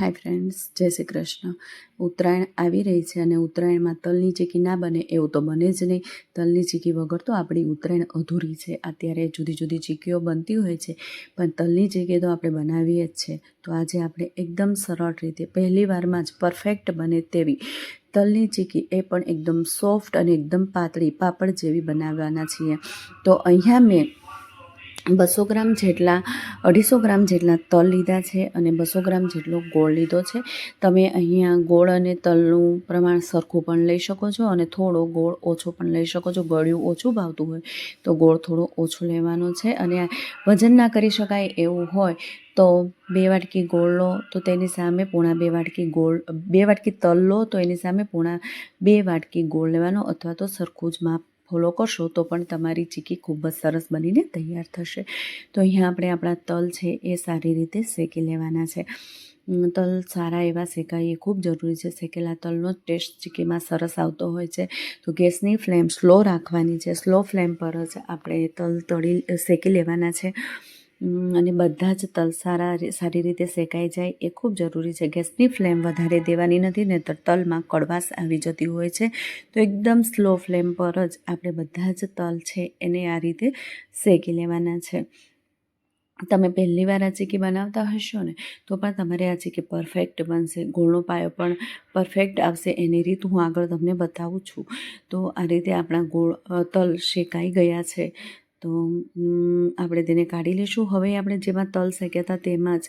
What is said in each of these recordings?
Hi friends, જય શ્રી કૃષ્ણ. ઉત્તરાયણ આવી રહી છે અને ઉત્તરાયણમાં તલની ચીકી ના બને એવું તો બને જ નહીં. તલની ચીકી વગર તો આપણી ઉત્તરાયણ અધૂરી છે. અત્યારે જુદી જુદી ચીકીઓ બનતી હોય છે, પણ તલની ચીકી તો આપણે બનાવીએ જ છે. તો આજે આપણે એકદમ સરળ રીતે, પહેલી વારમાં જ પરફેક્ટ બને તેવી તલની ચીકી એ પણ એકદમ સોફ્ટ અને એકદમ પાતળી પાપડ જેવી બનાવવાના છીએ. તો અહીંયા મેં બસો ગ્રામ જેટલા, અઢીસો ગ્રામ જેટલા તલ લીધા છે અને બસો ગ્રામ જેટલો ગોળ લીધો છે. તમે અહીંયા ગોળ અને તલનું પ્રમાણ સરખું પણ લઈ શકો છો અને થોડો ગોળ ઓછો પણ લઈ શકો છો. ગળ્યું ઓછું ભાવતું હોય તો ગોળ થોડો ઓછો લેવાનો છે અને વજન ના કરી શકાય એવું હોય તો બે વાટકી ગોળ લો તો તેની સામે પૂણા બે વાટકી ગોળ, બે વાટકી તલ લો તો એની સામે પૂણા બે વાટકી ગોળ લેવાનો અથવા તો સરખું જ માપ ફોલો કરશો તો પણ તમારી ચીકી ખૂબ જ સરસ બનીને તૈયાર થશે. તો અહીંયા આપણે આપણા તલ છે એ સારી રીતે શેકી લેવાના છે. તલ સારા એવા શેકાય એ ખૂબ જરૂરી છે. શેકેલા તલનો ટેસ્ટ ચીકીમાં સરસ આવતો હોય છે. તો ગેસની ફ્લેમ સ્લો રાખવાની છે. સ્લો ફ્લેમ પર જ આપણે તલ તળી શેકી લેવાના છે. અને બધા જ તલ સારા સારી રીતે શેકાઈ જાય એ ખૂબ જરૂરી છે. ગેસની ફ્લેમ વધારે દેવાની નથી ને તો તલમાં કડવાશ આવી જતી હોય છે. તો એકદમ સ્લો ફ્લેમ પર જ આપણે બધા જ તલ છે એને આ રીતે શેકી લેવાના છે. તમે પહેલી વાર આ ચીકી બનાવતા હશો ને, તો પણ તમારે આ ચીકી પરફેક્ટ બનશે. ગોળનો પાયો પણ પરફેક્ટ આવશે. એની રીત હું આગળ તમને બતાવું છું. તો આ રીતે આપણા ગોળ તલ શેકાઈ ગયા છે. તો આપણે તેને કાઢી લઈશું હવે આપણે જેમાં તલ શેક્યા હતા તેમાં જ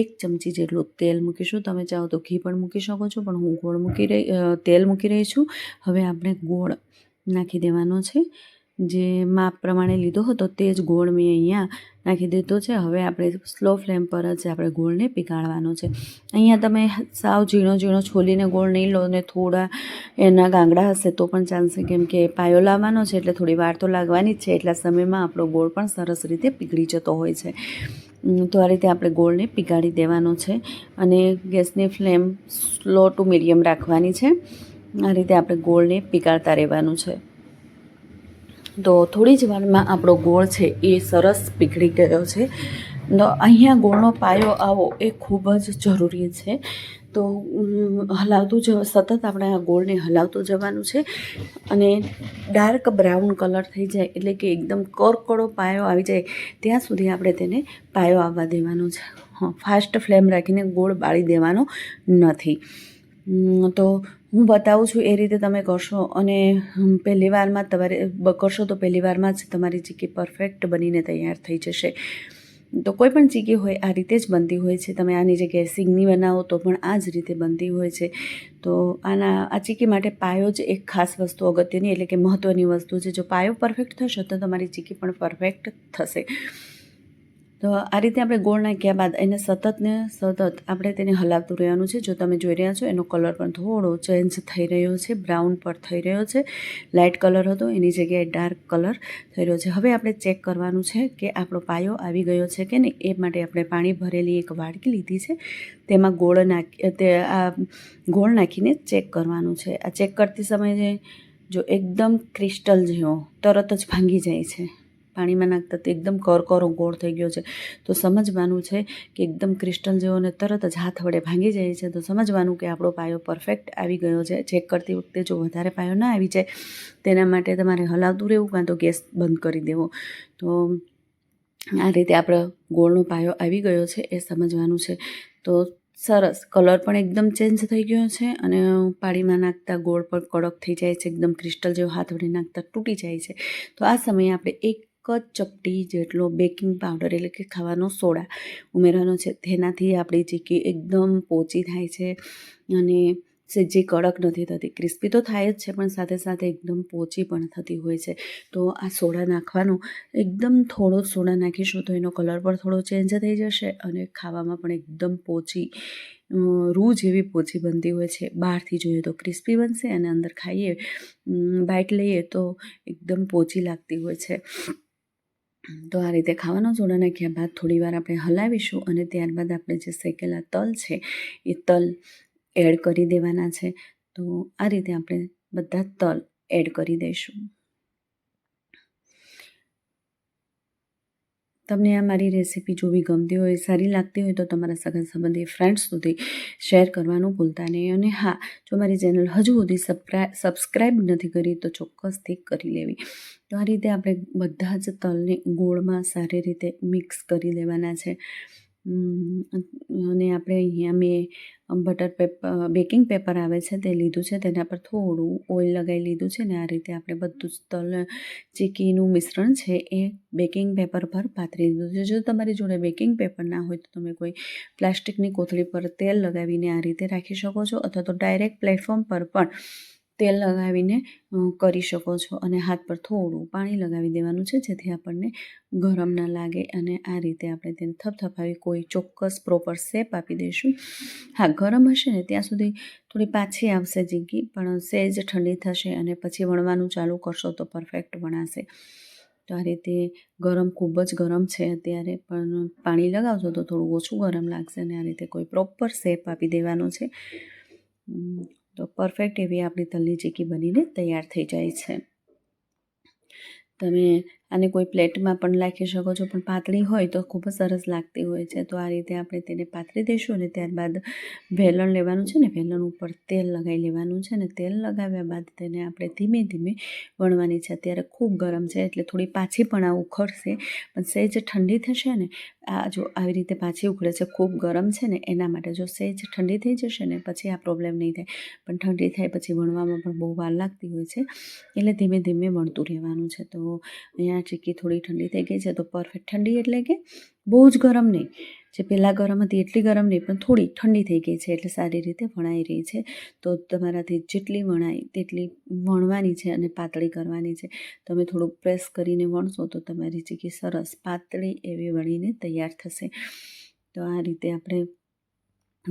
એક ચમચી જેટલું તેલ મૂકીશું. તમે ચાહો તો ઘી પણ મૂકી શકો છો, પણ હું ગોળ મૂકી રહી તેલ મૂકી રહી છું. હવે આપણે ગોળ નાખી દેવાનો છે. જે માપ પ્રમાણે લીધો હતો તે જ ગોળ મેં અહીંયા નાખી દીધો છે. હવે આપણે સ્લો ફ્લેમ પર જ આપણે ગોળને પીગાળવાનો છે. અહીંયા તમે સાવ ઝીણો ઝીણો છોલીને ગોળ નહીં લો ને થોડા એના ગાંગડા હશે તો પણ ચાલશે કેમ કે પાયો લાવવાનો છે એટલે થોડી વાર તો લાગવાની જ છે. એટલા સમયમાં આપણો ગોળ પણ સરસ રીતે પીગળી જતો હોય છે. તો આ રીતે આપણે ગોળને પીગાળી દેવાનો છે અને ગેસની ફ્લેમ સ્લો ટુ મીડિયમ રાખવાની છે. આ રીતે આપણે ગોળને પીગાળતા રહેવાનું છે. તો થોડી જ વારમાં આપણો ગોળ છે એ સરસ પીગળી ગયો છે. તો અહીંયા ગોળનો પાયો આવો એ ખૂબ જ જરૂરી છે. તો હલાવતું જ, સતત આપણે આ ગોળને હલાવતું જવાનું છે અને ડાર્ક બ્રાઉન કલર થઈ જાય એટલે કે એકદમ કરકડો પાયો આવી જાય ત્યાં સુધી આપણે તેને પાયો આવવા દેવાનો છે. ફાસ્ટ ફ્લેમ રાખીને ગોળ બાળી દેવાનો નથી. તો હું બતાવું છું એ રીતે તમે કરશો અને પહેલી વારમાં તમારે કરશો તો પહેલી વારમાં જ તમારી ચીકી પરફેક્ટ બનીને તૈયાર થઈ જશે. તો કોઈ પણ ચીકી હોય, આ રીતે જ બનતી હોય છે. તમે આની જગ્યાએ સિંગની બનાવો તો પણ આ જ રીતે બનતી હોય છે. તો આના, આ ચીકી માટે પાયો જ એક ખાસ વસ્તુ અગત્યની, એટલે કે મહત્ત્વની વસ્તુ છે. જો પાયો પરફેક્ટ થશે તો તમારી ચીકી પણ પરફેક્ટ થશે. તો આ રીતે આપણે ગોળ નાખ્યા બાદ એને સતત ને સતત આપણે તેને હલાવતું રહેવાનું છે. જો તમે જોઈ રહ્યા છો, એનો કલર પણ થોડો ચેન્જ થઈ રહ્યો છે, બ્રાઉન પર થઈ રહ્યો છે. લાઇટ કલર હતો, એની જગ્યાએ ડાર્ક કલર થઈ રહ્યો છે. હવે આપણે ચેક કરવાનું છે કે આપણો પાયો આવી ગયો છે કે નહીં. એ માટે આપણે પાણી ભરેલી એક વાડકી લીધી છે. તેમાં ગોળ નાખી, તે, આ ગોળ નાખીને ચેક કરવાનું છે. આ ચેક કરતી સમયે જો એકદમ ક્રિસ્ટલ જેવો તરત જ ભાંગી જાય છે. પાણીમાં નાખતા તે એકદમ કરકરો ગોળ થઈ ગયો છે. તો સમજવાનું છે કે એકદમ ક્રિસ્ટલ જેવો ને તરત જ હાથ વડે ભાંગી જાય છે. તો સમજવાનું કે આપણો પાયો પરફેક્ટ આવી ગયો છે. ચેક કરતી વખતે જો વધારે પાયો ના આવી જાય, તેના માટે તમારે હલાવતું રહેવું કાં તો ગેસ બંધ કરી દેવો. તો આ રીતે આપણો ગોળનો પાયો આવી ગયો છે એ સમજવાનું છે. તો સરસ, કલર પણ એકદમ ચેન્જ થઈ ગયો છે અને પાણીમાં નાખતા ગોળ પણ કડક થઈ જાય છે. એકદમ ક્રિસ્ટલ જેવો હાથ વડે નાખતા તૂટી જાય છે. તો આ સમયે આપણે એક જ ચપટી જેટલો બેકિંગ પાવડર એટલે કે ખાવાનો સોડા ઉમેરવાનો છે. તેનાથી આપણી ચીકી એકદમ પોચી થાય છે અને જે કડક નથી થતી, ક્રિસ્પી તો થાય જ છે, પણ સાથે સાથે એકદમ પોચી પણ થતી હોય છે. તો આ સોડા નાખવાનો એકદમ થોડો સોડા નાખીશું તો એનો કલર પણ થોડો ચેન્જ થઈ જશે અને ખાવામાં પણ એકદમ પોચી રૂ જેવી પોચી બનતી હોય છે. બહારથી જોઈએ તો ક્રિસ્પી બનશે અને અંદર ખાઈએ બાઇટ લઈએ તો એકદમ પોચી લાગતી હોય છે. તો આ રીતે ખાવાનો સોડા નાખ્યા બાદ થોડી વાર આપણે હલાવીશું અને ત્યારબાદ આપણે જે શેકેલા તલ છે, એ તલ એડ કરી દેવાના છે. તો આ રીતે આપણે બધા તલ એડ કરી દઈશું. તમને આ મારી રેસીપી જોવી ગમતી હોય, સારી લાગતી હોય તો તમારા સગા સંબંધી ફ્રેન્ડ્સ સુધી શેર કરવાનું ભૂલતા નહીં. અને હા, જો મારી ચેનલ હજુ સુધી સબસ્ક્રાઈબ નથી કરી, તો ચોક્કસથી કરી લેવી. તો આ રીતે આપણે બધા જ તલને ગોળમાં સારી રીતે મિક્સ કરી લેવાના છે. અને આપણે અહીંયા મેં બટર પેપર, બેકિંગ પેપર આવે છે તે લીધું છે, તેના પર થોડું ઓઇલ લગાવી લીધું છે, ને આ રીતે આપણે બધું જ તલ ચીકીનું મિશ્રણ છે એ બેકિંગ પેપર પર પાથરી દીધું છે. જો તમારી જોડે બેકિંગ પેપર ના હોય તો તમે કોઈ પ્લાસ્ટિકની કોથળી પર તેલ લગાવીને આ રીતે રાખી શકો છો, અથવા તો ડાયરેક્ટ પ્લેટફોર્મ પર પણ તેલ લગાવીને કરી શકો છો અને હાથ પર થોડું પાણી લગાવી દેવાનું છે, જેથી આપણને ગરમ ના લાગે અને આ રીતે આપણે તેને થપથપાવી કોઈ ચોક્કસ પ્રોપર શેપ આપી દઈશું. હા, ગરમ હશે ને ત્યાં સુધી થોડી પાછી આવશે જીગી પણ સહેજ ઠંડી થશે અને પછી વણવાનું ચાલુ કરશો તો પરફેક્ટ વણાશે. તો આ રીતે ગરમ ખૂબ જ ગરમ છે અત્યારે, પણ પાણી લગાવશો તો થોડું ઓછું ગરમ લાગશે અને આ રીતે કોઈ પ્રોપર શેપ આપી દેવાનો છે. તો પરફેક્ટ એવી આપણી તલની ચીકી બનીને તૈયાર થઈ જાય છે. તમે આને કોઈ પ્લેટમાં પણ નાખી શકો છો, પણ પાતળી હોય તો ખૂબ જ સરસ લાગતી હોય છે. તો આ રીતે આપણે તેને પાથરી દઈશું અને ત્યારબાદ વેલણ લેવાનું છે ને, વેલણ ઉપર તેલ લગાવી લેવાનું છે ને, તેલ લગાવ્યા બાદ તેને આપણે ધીમે ધીમે વણવાની છે. અત્યારે ખૂબ ગરમ છે એટલે થોડી પાછી પણ આ ઉખડશે, પણ સહેજ ઠંડી થશે ને આ જો આવી રીતે પાછી ઉકળે છે, ખૂબ ગરમ છે ને, એના માટે જો સહેજ ઠંડી થઈ જશે ને, પછી આ પ્રોબ્લેમ નહીં થાય. પણ ઠંડી થાય પછી વણવામાં પણ બહુ વાર લાગતી હોય છે, એટલે ધીમે ધીમે વણતું રહેવાનું છે. તો અહીંયા ચીક્કી થોડી ઠંડી થઈ ગઈ છે, તો પરફેક્ટ ઠંડી એટલે કે બહુ જ ગરમ નહીં. જે પહેલાં ગરમ હતી એટલી ગરમ નહીં, પણ થોડી ઠંડી થઈ ગઈ છે એટલે સારી રીતે વણાઈ રહી છે. તો તમારાથી જેટલી વણાય તેટલી વણવાની છે અને પાતળી કરવાની છે. તમે થોડુંક પ્રેસ કરીને વણશો તો તમારી ચીકી સરસ પાતળી એવી વણીને તૈયાર થશે. તો આ રીતે આપણે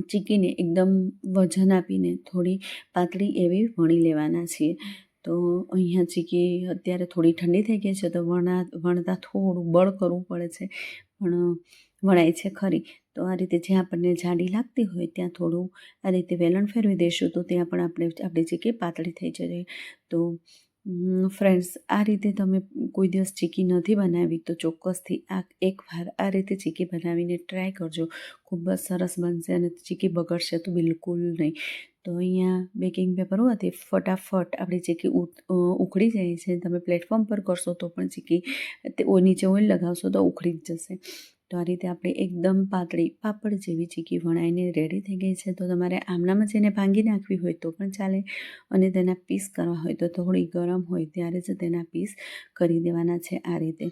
ચીકીને એકદમ વજન આપીને થોડી પાતળી એવી વણી લેવાના છીએ. તો અહીંયા કે અત્યારે થોડી ઠંડી થઈ ગઈ છે તો વણા, વણતા થોડું બળ કરવું પડે છે. પણ, વણાય છે ખરી. તો આ રીતે જ્યાં આપણને જાડી લાગતી હોય ત્યાં થોડું આ રીતે વેલણ ફેરવી દઈશું તો ત્યાં પણ આપણે, આપણી કે પાતળી થઈ જશે. તો ફ્રેન્ડ્સ આ રીતે તમે કોઈ દિવસ ચીકી નથી બનાવી તો ચોક્કસથી આ એકવાર આ રીતે ચીકી બનાવીને ટ્રાય કરજો. ખૂબ જ સરસ બનશે અને ચીકી બગડશે તો બિલકુલ નહીં. તો અહીંયા બેકિંગ પેપર હોવાથી ફટાફટ આપણી ચીકી ઉખડી જાય છે. તમે પ્લેટફોર્મ પર કરશો તો પણ ચીકી તે નીચે ઓઇલ લગાવશો તો ઉખડી જ જશે. તો આ રીતે આપણે એકદમ પાતળી પાપડ જેવી ચીકી વણાઈને રેડી થઈ ગઈ છે. તો તમારે આમનામાં જેને ભાંગી નાખવી હોય તો પણ ચાલે અને તેના પીસ કરવા હોય તો થોડી ગરમ હોય ત્યારે જ તેના પીસ કરી દેવાના છે આ રીતે.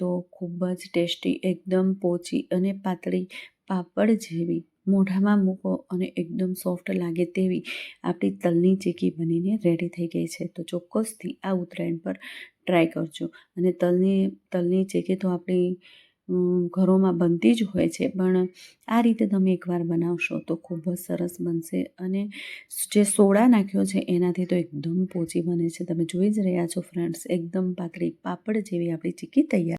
તો ખૂબ જ ટેસ્ટી, એકદમ પોચી અને પાતળી પાપડ જેવી મોઢામાં મૂકો અને એકદમ સોફ્ટ લાગે તેવી આપણી તલની ચીકી બનીને રેડી થઈ ગઈ છે. તો ચોક્કસથી આ ઉત્તરાયણ પર ટ્રાય કરજો. અને તલની તલની ચીકી તો આપણી ઘરોમાં બનતી જ હોય છે. પણ આ રીતે તમે એકવાર બનાવશો તો ખૂબ જ સરસ બનશે અને જે સોડા નાખ્યો છે એનાથી તો એકદમ પોચી બને છે. તમે જોઈ જ રહ્યા છો ફ્રેન્ડ્સ એકદમ પાતળી પાપડ જેવી આપણી ચીકી તૈયાર